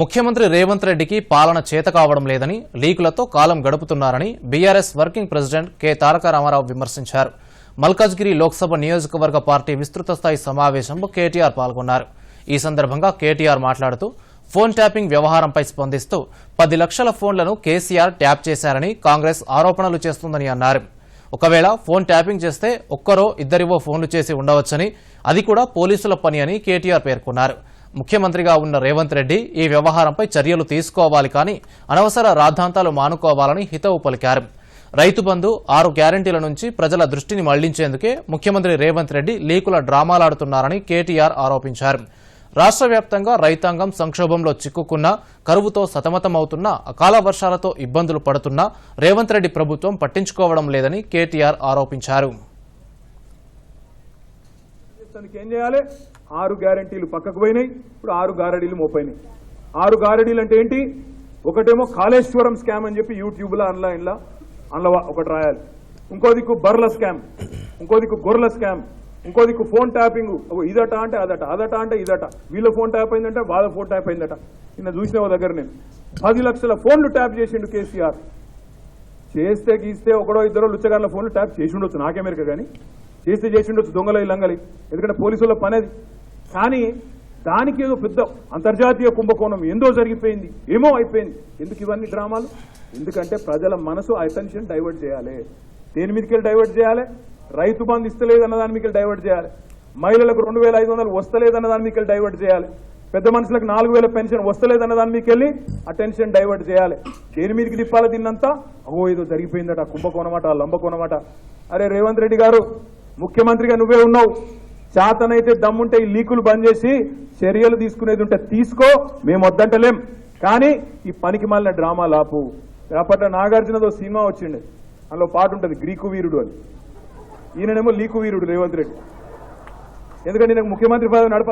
ముఖ్యమంత్రి రేవంత్ రెడ్డికి పాలన చేత కావడం లేదని లీకులతో కాలం గడుపుతున్నారని BRS working president K Taraka Rama Rao విమర్శించారు. మల్కాజ్గిరి లోక్సభ నియోజకవర్గ పార్టీ విస్తృత స్థాయి సమావేశంలో కేటీఆర్ పాల్గొన్నారు. ఈ సందర్భంగా కేటీఆర్ మాట్లాడుతూ ఫోన్ ట్యాపింగ్ వ్యవహారంపై స్పందిస్తూ పది లక్షల ఫోన్లను కేసీఆర్ ట్యాప్ చేశారని కాంగ్రెస్ ఆరోపణలు చేస్తుందని అన్నారు. ఒకవేళ ఫోన్ ట్యాపింగ్ చేస్తే ఒక్కరో ఇద్దరివో ఫోన్లు చేసి ఉండవచ్చని అది కూడా పోలీసుల పని అని కేటీఆర్ పేర్కొన్నారు. ముఖ్యమంత్రిగా ఉన్న రేవంత్ రెడ్డి ఈ వ్యవహారంపై చర్యలు తీసుకోవాలి కానీ అనవసర రాద్ధాంతాలు మానుకోవాలని హితవు పలికారు. రైతు బంధు ఆరు గ్యారంటీల నుంచి ప్రజల దృష్టిని మళ్ళించేందుకే ముఖ్యమంత్రి రేవంత్ రెడ్డి లీకుల డ్రామాలాడుతున్నారని కేటీఆర్ ఆరోపించారు. రాష్ట్ర వ్యాప్తంగా రైతాంగం సంక్షోభంలో చిక్కుకున్న కరువుతో సతమతమవుతున్న అకాల వర్షాలతో ఇబ్బందులు పడుతున్నా రేవంత్ రెడ్డి ప్రభుత్వం పట్టించుకోవడం లేదని కేటీఆర్ ఆరోపించారు. దానికి ఏం చేయాలి? ఆరు గ్యారంటీలు పక్కకు పోయినాయి. ఇప్పుడు ఆరు గారడీలు మోపోయినాయి ఆరు గారడీలు అంటే ఏంటి? ఒకటేమో కాళేశ్వరం స్కామ్ అని చెప్పి యూట్యూబ్లో ఆన్లైన్లో అందులో ఒకటి రాయాలి. ఇంకో దిక్కు బర్ల స్కామ్. ఇంకో దిక్కు గొర్రెల స్కామ్. ఇంకో దిక్కు ఫోన్ ట్యాపింగ్. ఇదట అంటే అదట అదట అంటే ఇదట. వీళ్ళ ఫోన్ ట్యాప్ అయిందంటే వాళ్ళ ఫోన్ ట్యాప్ అయిందట. నిన్న చూసిన దగ్గర నేను. పది లక్షల ఫోన్లు ట్యాప్ చేసిండు కేసీఆర్. చేస్తే గీస్తే ఒకడో ఇద్దరు లుచ్చగారుల ఫోన్లు ట్యాప్ చేసి ఉండొచ్చు నాకెమెరిక కానీ. చేస్తే చేసి ఉండొచ్చు లంగలి ఎందుకంటే పోలీసుల పని అది కానీ దానికి ఏదో పెద్ద అంతర్జాతీయ కుంభకోణం ఏందో జరిగిపోయింది ఏమో అయిపోయింది. ఎందుకు ఇవన్నీ డ్రామాలు? ఎందుకంటే ప్రజల మనసు అటెన్షన్ డైవర్ట్ చేయాలి. దేని మీదకి డైవర్ట్ చేయాలి? రైతు బంధు ఇస్తలేదు అన్న దాని మీకు డైవర్ట్ చేయాలి. మహిళలకు రెండు వేల ఐదు వందలు వస్తలేదన్న దాని మీకు డైవర్ట్ చేయాలి. పెద్ద మనుషులకు నాలుగు వేల పెన్షన్ వస్తలేదన్న దాని మీకు వెళ్ళి అటెన్షన్ డైవర్ట్ చేయాలి. దేని మీదకి తిప్పాలి తిన్నంతా ఓ ఏదో జరిగిపోయిందట కుంభకోణమాట లంబకోణమాట అరే రేవంత్ రెడ్డి గారు ముఖ్యమంత్రిగా నువ్వే ఉన్నావు. చేతనైతే దమ్ముంటే ఈ లీకులు బంద్ చేసి చర్యలు తీసుకునేది ఉంటే తీసుకో మేము వద్దంటలేం. కానీ ఈ పనికి మాలిన డ్రామా లాపు. రేపట్ల నాగార్జునదో సినిమా వచ్చిండే. అందులో పాట ఉంటుంది గ్రీకు వీరుడు అని. ఈయననేమో లీకు వీరుడు రేవంత్ రెడ్డి. ఎందుకంటే నేను ముఖ్యమంత్రి పదవి నడప